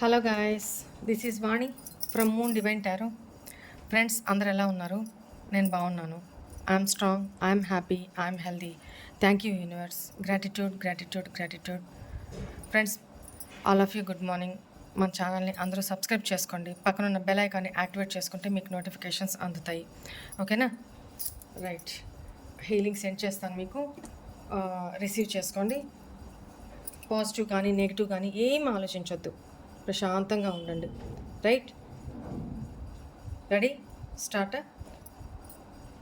Hello guys this is Vani from Moon Divine Tarot. Friends అందరు ఎలా ఉన్నారు? నేను బాగున్నాను. I'm strong I'm happy I'm healthy. Thank you universe. Gratitude gratitude gratitude. Friends all of you good morning. మన ఛానల్ని అందరూ subscribe చేసుకోండి. పక్కన ఉన్న బెల్ ఐకాన్ని యాక్టివేట్ చేసుకుంటే మీకు నోటిఫికేషన్స్ అందుతాయి. ఓకేనా? రైట్. హీలింగ్ సెండ్ చేస్తాను మీకు. రిసీవ్ చేసుకోండి. పాజిటివ్ కానీ నెగిటివ్ కానీ ఏం ఆలోచించొద్దు. ప్రశాంతంగా ఉండండి. Right? Ready? Start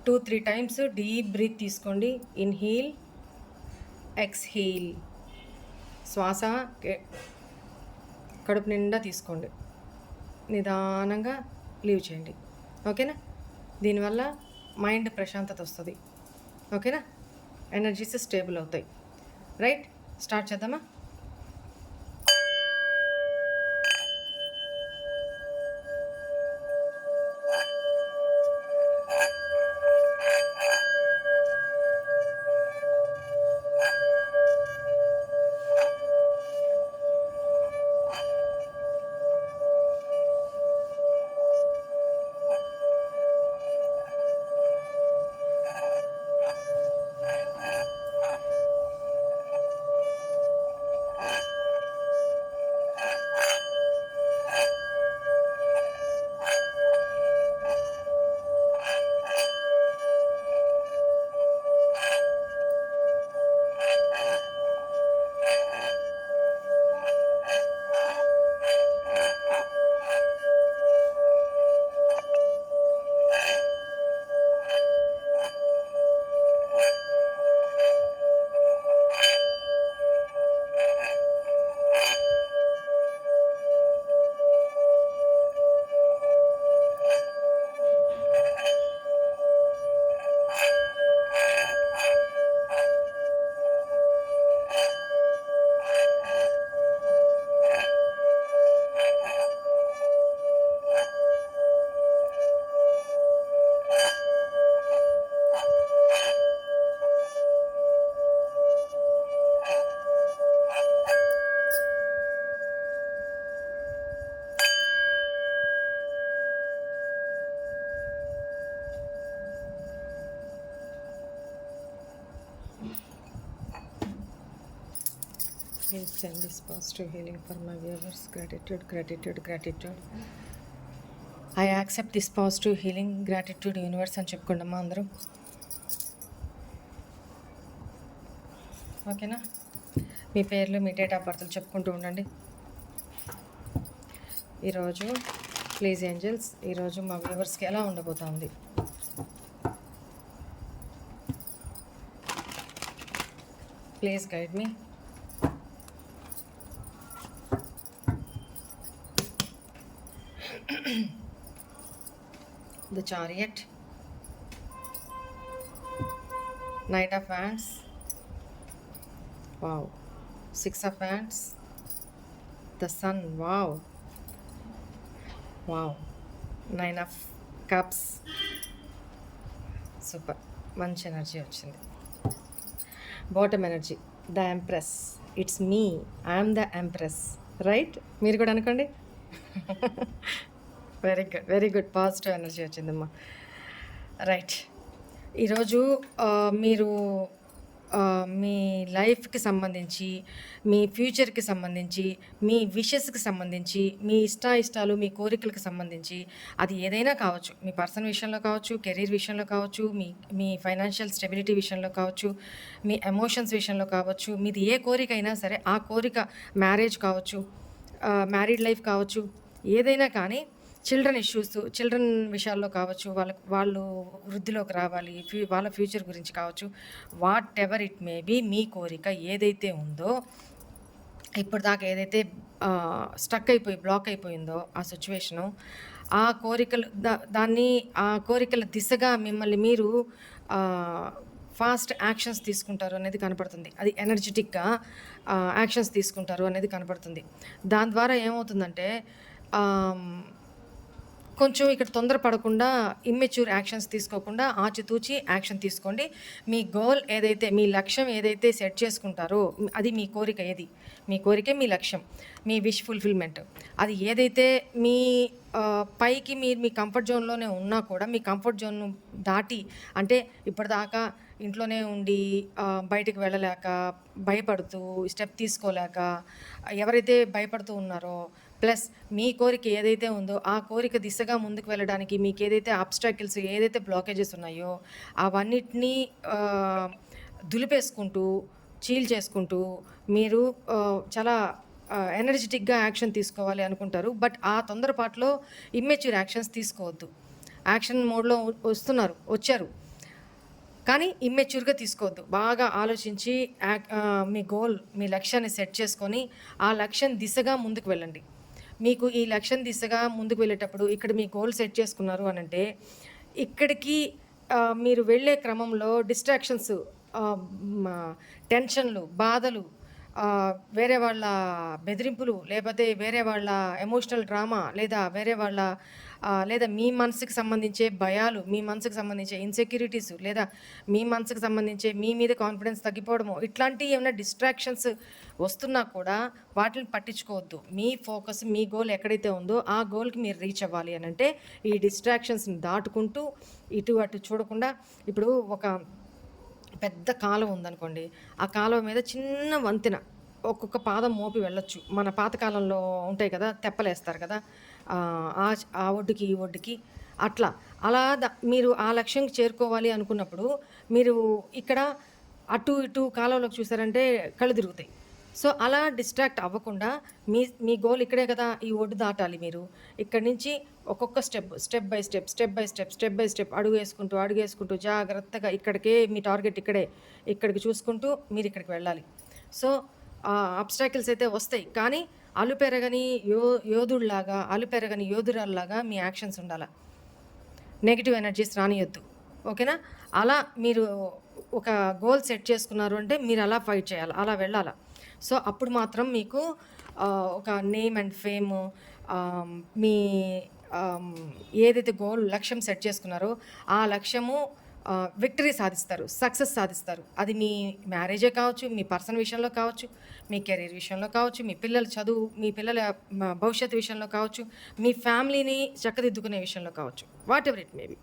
two three times deep breath తీసుకోండి. Inhale exhale. శ్వాస కడుపు నిండా తీసుకోండి. నిదానంగా లీవ్ చేయండి. ఓకేనా? దీనివల్ల మైండ్ ప్రశాంతత వస్తుంది. ఓకేనా? ఎనర్జీస్ స్టేబుల్ అవుతాయి. రైట్? స్టార్ట్ చేద్దామా? Please send this positive healing for my viewers gratitude gratitude gratitude I accept this positive healing gratitude universe అని చెప్పుకుంటామా అందరూ? ఓకేనా మీ పేర్లు మీ డేట్ ఆఫ్ బర్త్లు చెప్పుకుంటూ ఉండండి. ఈరోజు ప్లీజ్ ఏంజల్స్ ఈరోజు మా వ్యూవర్స్కి ఎలా ఉండబోతోంది? Please guide me chariot knight of hands wow six of hands the sun wow wow nine of cups super మంచి ఎనర్జీ వచ్చింది bottom energy the empress it's me I'm the empress right మీరు కూడా అనుకోండి very good very good positive energy వచ్చిందమ్మా. Right ఈరోజు మీరు మీ లైఫ్కి సంబంధించి మీ ఫ్యూచర్కి సంబంధించి మీ విషెస్కి సంబంధించి మీ ఇష్ట ఇష్టాలు మీ కోరికలకు సంబంధించి అది ఏదైనా కావచ్చు. మీ పర్సన్ విషయంలో కావచ్చు కెరీర్ విషయంలో కావచ్చు మీ మీ ఫైనాన్షియల్ స్టెబిలిటీ విషయంలో కావచ్చు మీ ఎమోషన్స్ విషయంలో కావచ్చు మీది ఏ కోరిక అయినా సరే ఆ కోరిక మ్యారేజ్ కావచ్చు మ్యారీడ్ లైఫ్ కావచ్చు ఏదైనా కానీ చిల్డ్రన్ ఇష్యూస్ చిల్డ్రన్ విషయాల్లో కావచ్చు వాళ్ళకు వాళ్ళు వృద్ధిలోకి రావాలి ఫ్యూ వాళ్ళ ఫ్యూచర్ గురించి కావచ్చు whatever it may be మీ కోరిక ఏదైతే ఉందో ఇప్పటిదాకా ఏదైతే స్టక్ అయిపోయి బ్లాక్ అయిపోయిందో ఆ సిచ్యువేషను ఆ కోరికలు దా దాన్ని ఆ కోరికల దిశగా మిమ్మల్ని మీరు ఫాస్ట్ యాక్షన్స్ తీసుకుంటారు అనేది కనపడుతుంది. అది ఎనర్జెటిక్గా యాక్షన్స్ తీసుకుంటారు అనేది కనపడుతుంది. దాని ద్వారా ఏమవుతుందంటే కొంచెం ఇక్కడ తొందరపడకుండా ఇమ్మెచ్యూర్ యాక్షన్స్ తీసుకోకుండా ఆచితూచి యాక్షన్ తీసుకోండి. మీ గోల్ ఏదైతే మీ లక్ష్యం ఏదైతే సెట్ చేసుకుంటారో అది మీ కోరిక ఏది? మీ కోరికే మీ లక్ష్యం మీ విష్ ఫుల్ఫిల్మెంట్ అది ఏదైతే మీ పైకి మీరు మీ కంఫర్ట్ జోన్లోనే ఉన్నా కూడా మీ కంఫర్ట్ జోన్ను దాటి అంటే ఇప్పటిదాకా ఇంట్లోనే ఉండి బయటికి వెళ్ళలేక భయపడుతూ స్టెప్ తీసుకోలేక ఎవరైతే భయపడుతూ ఉన్నారో ప్లస్ మీ కోరిక ఏదైతే ఉందో ఆ కోరిక దిశగా ముందుకు వెళ్ళడానికి మీకు ఏదైతే అబ్స్ట్రాకిల్స్ ఏదైతే బ్లాకేజెస్ ఉన్నాయో అవన్నిటినీ దులిపేసుకుంటూ చీల్ చేసుకుంటూ మీరు చాలా ఎనర్జెటిక్గా యాక్షన్ తీసుకోవాలి అనుకుంటారు. బట్ ఆ తొందరపాటులో ఇమ్మెచ్యూర్ యాక్షన్స్ తీసుకోవద్దు. యాక్షన్ మోడ్లో వస్తున్నారు వచ్చారు. కానీ ఇమ్మెచ్యూర్గా తీసుకోవద్దు. బాగా ఆలోచించి యాక్- మీ గోల్ మీ లక్ష్యాన్ని సెట్ చేసుకొని ఆ లక్ష్యం దిశగా ముందుకు వెళ్ళండి. మీకు ఈ లక్ష్యం దిశగా ముందుకు వెళ్ళేటప్పుడు ఇక్కడ మీ గోల్ సెట్ చేసుకున్నారు అని అంటే ఇక్కడికి మీరు వెళ్ళే క్రమంలో డిస్ట్రాక్షన్స్ టెన్షన్లు బాధలు వేరే వాళ్ళ బెదిరింపులు లేకపోతే వేరే వాళ్ళ ఎమోషనల్ డ్రామా లేదా వేరే వాళ్ళ లేదా మీ మనసుకు సంబంధించే భయాలు మీ మనసుకు సంబంధించే ఇన్సెక్యూరిటీస్ లేదా మీ మనసుకు సంబంధించే మీ మీద కాన్ఫిడెన్స్ తగ్గిపోవడము ఇట్లాంటి ఏమైనా డిస్ట్రాక్షన్స్ వస్తున్నా కూడా వాటిని పట్టించుకోవద్దు. మీ ఫోకస్ మీ గోల్ ఎక్కడైతే ఉందో ఆ గోల్కి మీరు రీచ్ అవ్వాలి అని అంటే ఈ డిస్ట్రాక్షన్స్ని దాటుకుంటూ ఇటు అటు చూడకుండా ఇప్పుడు ఒక పెద్ద కాలువ ఉందనుకోండి ఆ కాలువ మీద చిన్న వంతెన ఒక్కొక్క పాదం మోపి వెళ్ళొచ్చు. మన పాతకాలంలో ఉంటాయి కదా తెప్పలేస్తారు కదా. ఆ, ఆ ఒడ్డుకి ఈ ఒడ్డుకి అట్లా. అలా ద- మీరు ఆ లక్ష్యం చేరుకోవాలి అనుకున్నప్పుడు మీరు ఇక్కడ అటు ఇటు కాలంలోకి చూసారంటే కళ్ళు తిరుగుతాయి. సో అలా డిస్ట్రాక్ట్ అవ్వకుండా మీ మీ గోల్ ఇక్కడే కదా ఈ ఒడ్డు దాటాలి మీరు. ఇక్కడి నుంచి ఒక్కొక్క step step by step step by step step by step అడుగు వేసుకుంటూ అడుగు వేసుకుంటూ జాగ్రత్తగా ఇక్కడికే మీ టార్గెట్ ఇక్కడే ఇక్కడికి చూసుకుంటూ మీరు ఇక్కడికి వెళ్ళాలి. సో అబ్స్టాకిల్స్ అయితే వస్తాయి. కానీ అలు పెరగని యో యోధుల్లాగా అలు పెరగని యోధురాల్లాగా మీ యాక్షన్స్ ఉండాలి? నెగిటివ్ ఎనర్జీస్ రానియొద్దు. ఓకేనా? అలా మీరు ఒక గోల్ సెట్ చేసుకున్నారు అంటే మీరు అలా ఫైట్ చేయాలి అలా వెళ్ళాలి? సో అప్పుడు మాత్రం మీకు ఒక నేమ్ అండ్ ఫేమ్ మీ ఏదైతే గోల్ లక్ష్యం సెట్ చేసుకున్నారో ఆ లక్ష్యము విక్టరీ సాధిస్తారు సక్సెస్ సాధిస్తారు. అది మీ మ్యారేజే కావచ్చు మీ పర్సనల్ విషయంలో కావచ్చు మీ కెరీర్ విషయంలో కావచ్చు మీ పిల్లల చదువు మీ పిల్లల భవిష్యత్తు విషయంలో కావచ్చు మీ ఫ్యామిలీని చక్కదిద్దుకునే విషయంలో కావచ్చు. వాట్ ఎవర్ ఇట్ మేబీ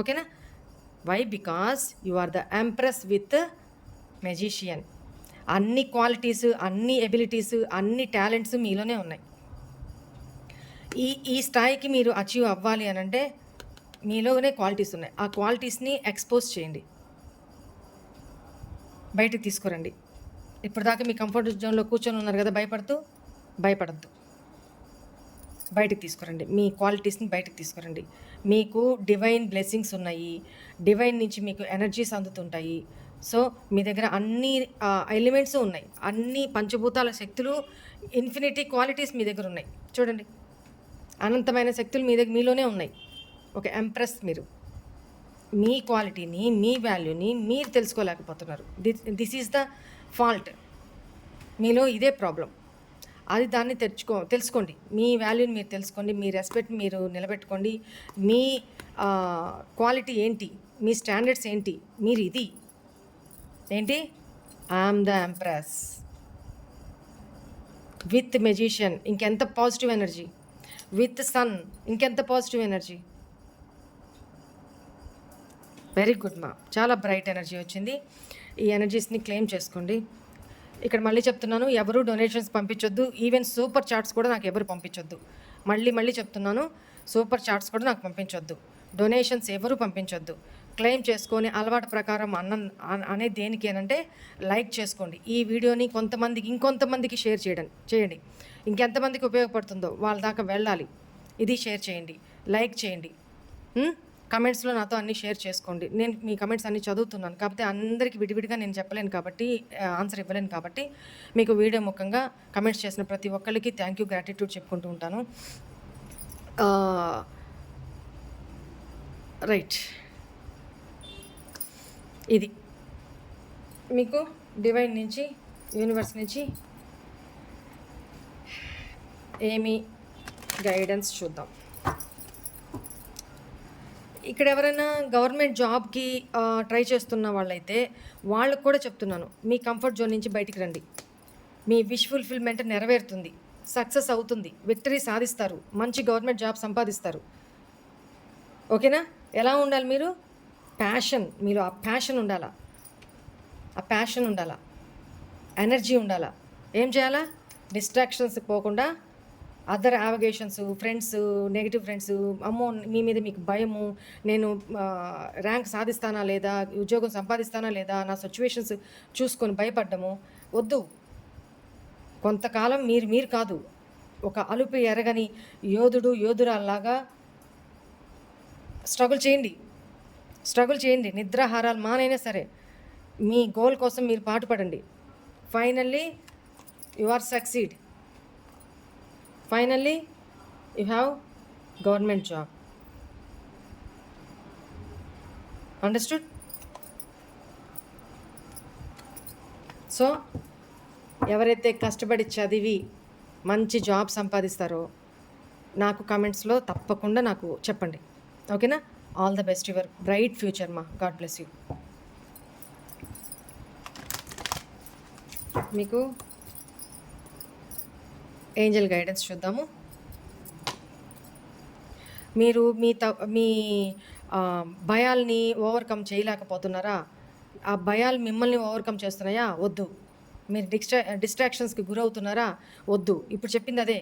ఓకేనా? Why because you are the empress with magician అన్ని క్వాలిటీస్ అన్ని ఎబిలిటీస్ అన్ని టాలెంట్స్ మీలోనే ఉన్నాయి. ఈ ఈ స్థాయికి మీరు అచీవ్ అవ్వాలి అని అంటే మీలోనే క్వాలిటీస్ ఉన్నాయి. ఆ క్వాలిటీస్ని ఎక్స్పోజ్ చేయండి. బయటకు తీసుకురండి. ఇప్పటిదాకా మీ కంఫర్ట్ జోన్లో కూర్చొని ఉన్నారు కదా భయపడుతూ భయపడద్దు. బయటకు తీసుకురండి. మీ క్వాలిటీస్ని బయటకు తీసుకురండి. మీకు డివైన్ బ్లెస్సింగ్స్ ఉన్నాయి. డివైన్ నుంచి మీకు ఎనర్జీస్ అందుతుంటాయి. సో మీ దగ్గర అన్ని ఎలిమెంట్స్ ఉన్నాయి. అన్ని పంచభూతాల శక్తులు ఇన్ఫినిటీ క్వాలిటీస్ మీ దగ్గర ఉన్నాయి. చూడండి. అనంతమైన శక్తులు మీ దగ్గర మీలోనే ఉన్నాయి. ఒక ఎంప్రెస్ మీరు. మీ క్వాలిటీని మీ వాల్యూని మీరు తెలుసుకోలేకపోతున్నారు. This this is the fault మీలో ఇదే ప్రాబ్లం అది దాన్ని తెచ్చుకో తెలుసుకోండి. మీ వాల్యూని మీరు తెలుసుకోండి మీ రెస్పెక్ట్ మీరు నిలబెట్టుకోండి. మీ క్వాలిటీ ఏంటి? మీ స్టాండర్డ్స్ ఏంటి? మీరు ఇది. ఏంటి? I'm the empress with magician ఇంకెంత పాజిటివ్ ఎనర్జీ విత్ సన్ ఇంకెంత పాజిటివ్ ఎనర్జీ వెరీ గుడ్ మా. చాలా బ్రైట్ ఎనర్జీ వచ్చింది. ఈ ఎనర్జీస్ని క్లెయిమ్ చేసుకోండి. ఇక్కడ మళ్ళీ చెప్తున్నాను ఎవరు డొనేషన్స్ పంపించొద్దు. ఈవెన్ సూపర్ చాట్స్ కూడా నాకు ఎవరు పంపించొద్దు. మళ్ళీ మళ్ళీ చెప్తున్నాను సూపర్ చాట్స్ కూడా నాకు పంపించొద్దు. డొనేషన్స్ ఎవరు పంపించొద్దు. క్లెయిమ్ చేసుకొని అలవాటు ప్రకారం అన్న అనే దేనికి అంటే లైక్ చేసుకోండి. ఈ వీడియోని కొంతమందికి ఇంకొంతమందికి షేర్ చేయడం చేయండి. ఇంకెంతమందికి ఉపయోగపడుతుందో వాళ్ళ దాకా వెళ్ళాలి. ఇది షేర్ చేయండి. లైక్ చేయండి. కమెంట్స్లో నాతో అన్ని షేర్ చేసుకోండి. నేను మీ కమెంట్స్ అన్ని చదువుతున్నాను. కాకపోతే అందరికీ విడివిడిగా నేను చెప్పలేను కాబట్టి ఆన్సర్ ఇవ్వలేను కాబట్టి మీకు వీడియో ముఖంగా కమెంట్స్ చేసిన ప్రతి ఒక్కరికి థ్యాంక్ యూ గ్రాటిట్యూడ్ చెప్పుకుంటూ ఉంటాను. రైట్. ఇది. మీకు డివైన్ నుంచి యూనివర్స్ నుంచి ఏమి గైడెన్స్ చూద్దాం. ఇక్కడ ఎవరైనా గవర్నమెంట్ జాబ్కి ట్రై చేస్తున్న వాళ్ళైతే వాళ్ళకు కూడా చెప్తున్నాను మీ కంఫర్ట్ జోన్ నుంచి బయటికి రండి. మీ విష్ ఫుల్ఫిల్మెంట్ నెరవేరుతుంది సక్సెస్ అవుతుంది విక్టరీ సాధిస్తారు మంచి గవర్నమెంట్ జాబ్ సంపాదిస్తారు. ఓకేనా? ఎలా ఉండాలి మీరు? ప్యాషన్ మీలో ఆ ప్యాషన్ ఉండాలా? ఆ ప్యాషన్ ఉండాలా? ఎనర్జీ ఉండాలా? ఏం చేయాలా? డిస్ట్రాక్షన్స్ పోకుండా other obligations friends negative friends అమ్మో మీ మీద మీకు భయము నేను ర్యాంక్ సాధిస్తానా లేదా ఉద్యోగం సంపాదిస్తానా లేదా నా సిచ్యువేషన్స్ చూసుకొని భయపడ్డము వద్దు. కొంతకాలం మీరు మీరు కాదు. ఒక అలుపు ఎరగని యోధుడు యోధురాల్లాగా స్ట్రగుల్ చేయండి. స్ట్రగుల్ చేయండి. నిద్రాహారాలు మానైనా సరే. మీ గోల్ కోసం మీరు పాటుపడండి. Finally you are succeed finally you have government job understood so ఎవరైతే కష్టపడి చదివి మంచి జాబ్ సంపాదిస్తారో నాకు కమెంట్స్లో తప్పకుండా నాకు చెప్పండి. ఓకేనా? All the best your bright future మా గాడ్ బ్లెస్ యూ మీకు ఏంజల్ గైడెన్స్ చూద్దాము. మీరు మీ త మీ భయాల్ని ఓవర్కమ్ చేయలేకపోతున్నారా? ఆ భయాలు మిమ్మల్ని ఓవర్కమ్ చేస్తున్నాయా? వద్దు. మీరు డిస్ట్రా డిస్ట్రాక్షన్స్కి గురవుతున్నారా? వద్దు. ఇప్పుడు చెప్పింది అదే.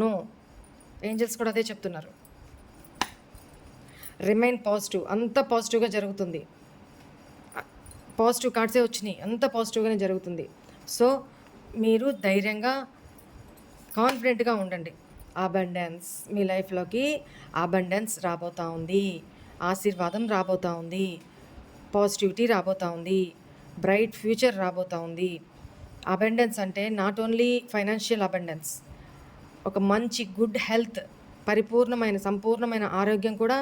నో. ఏంజల్స్ కూడా అదే చెప్తున్నారు. Remain positive. అంత పాజిటివ్గా జరుగుతుంది. పాజిటివ్ కార్డ్సే వచ్చినాయి. అంత పాజిటివ్గానే జరుగుతుంది. సో మీరు ధైర్యంగా కాన్ఫిడెంట్గా ఉండండి. అబండెన్స్ మీ లైఫ్లోకి అబండెన్స్ రాబోతూ ఉంది. ఆశీర్వాదం రాబోతూ ఉంది. పాజిటివిటీ రాబోతూ ఉంది. బ్రైట్ ఫ్యూచర్ రాబోతూ ఉంది. అబండెన్స్ అంటే నాట్ ఓన్లీ ఫైనాన్షియల్ అబండెన్స్ ఒక మంచి గుడ్ హెల్త్ పరిపూర్ణమైన సంపూర్ణమైన ఆరోగ్యం కూడా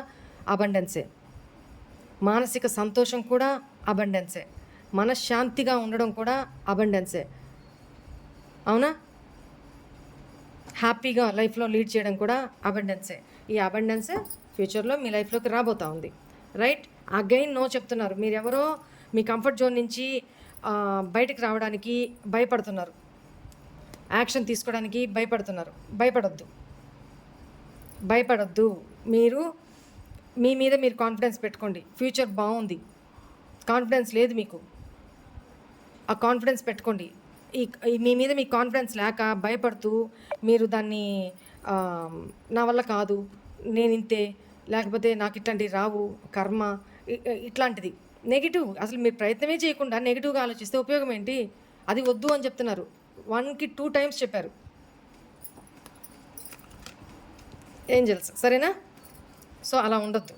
అబండెన్సే మానసిక సంతోషం కూడా అబండెన్సే మనశ్శాంతిగా ఉండడం కూడా అబండెన్సే అవునా? హ్యాపీగా లైఫ్లో లీడ్ చేయడం కూడా అబండెన్సే. ఈ అబండెన్స్ ఫ్యూచర్లో మీ లైఫ్లోకి రాబోతా ఉంది. రైట్? అగైన్ నో చెప్తున్నారు. మీరెవరో మీ కంఫర్ట్ జోన్ నుంచి బయటకు బయటికి రావడానికి భయపడుతున్నారు. యాక్షన్ తీసుకోవడానికి భయపడుతున్నారు. భయపడొద్దు. భయపడొద్దు. మీరు మీ మీద మీరు కాన్ఫిడెన్స్ పెట్టుకోండి. ఫ్యూచర్ బాగుంది. కాన్ఫిడెన్స్ లేదు మీకు. ఆ కాన్ఫిడెన్స్ పెట్టుకోండి. మీ మీద మీ కాన్ఫిడెన్స్ లేక భయపడుతూ మీరు దాన్ని నా వల్ల కాదు నేను ఇంతే లేకపోతే నాకు ఇట్లాంటివి రావు కర్మ ఇట్లాంటిది. నెగిటివ్ అసలు మీరు ప్రయత్నమే చేయకుండా నెగిటివ్గా ఆలోచిస్తే ఉపయోగం ఏంటి? అది వద్దు అని చెప్తున్నారు. వన్కి టూ టైమ్స్ చెప్పారు. ఏంజల్స్ సరేనా? సో అలా ఉండొద్దు.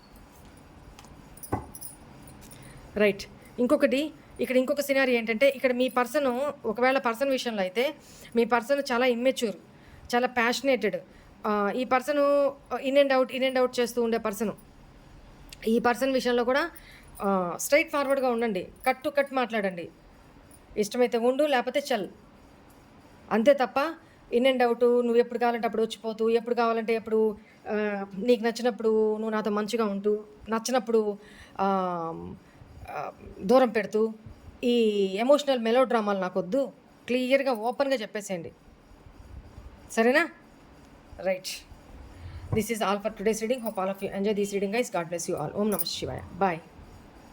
రైట్ ఇంకొకటి ఇక్కడ ఇంకొక సినారీ ఏంటంటే ఇక్కడ మీ పర్సన్ ఒకవేళ పర్సన్ విషయంలో అయితే మీ పర్సన్ చాలా ఇమ్మెచ్యూర్ చాలా ప్యాషనేటెడ్ ఈ person in and out in and out చేస్తూ ఉండే పర్సన్ ఈ పర్సన్ విషయంలో కూడా స్ట్రైట్ ఫార్వర్డ్గా ఉండండి. కట్ టు కట్ మాట్లాడండి. ఇష్టమైతే ఉండు లేకపోతే చల్. అంతే తప్ప ఇన్ అండ్ అవుట్ నువ్వు ఎప్పుడు కావాలంటే అప్పుడు వచ్చిపోతూ ఎప్పుడు కావాలంటే ఎప్పుడు నీకు నచ్చినప్పుడు నువ్వు నాతో మంచిగా ఉంటూ నచ్చినప్పుడు దూరం పెడుతూ ఈ ఎమోషనల్ మెలో డ్రామాలు నాకు వద్దు క్లియర్గా ఓపెన్గా చెప్పేసేయండి. సరేనా? Right this is all for today's reading hope all of you enjoy this reading guys god bless you all ఓం నమ శివాయ. బాయ్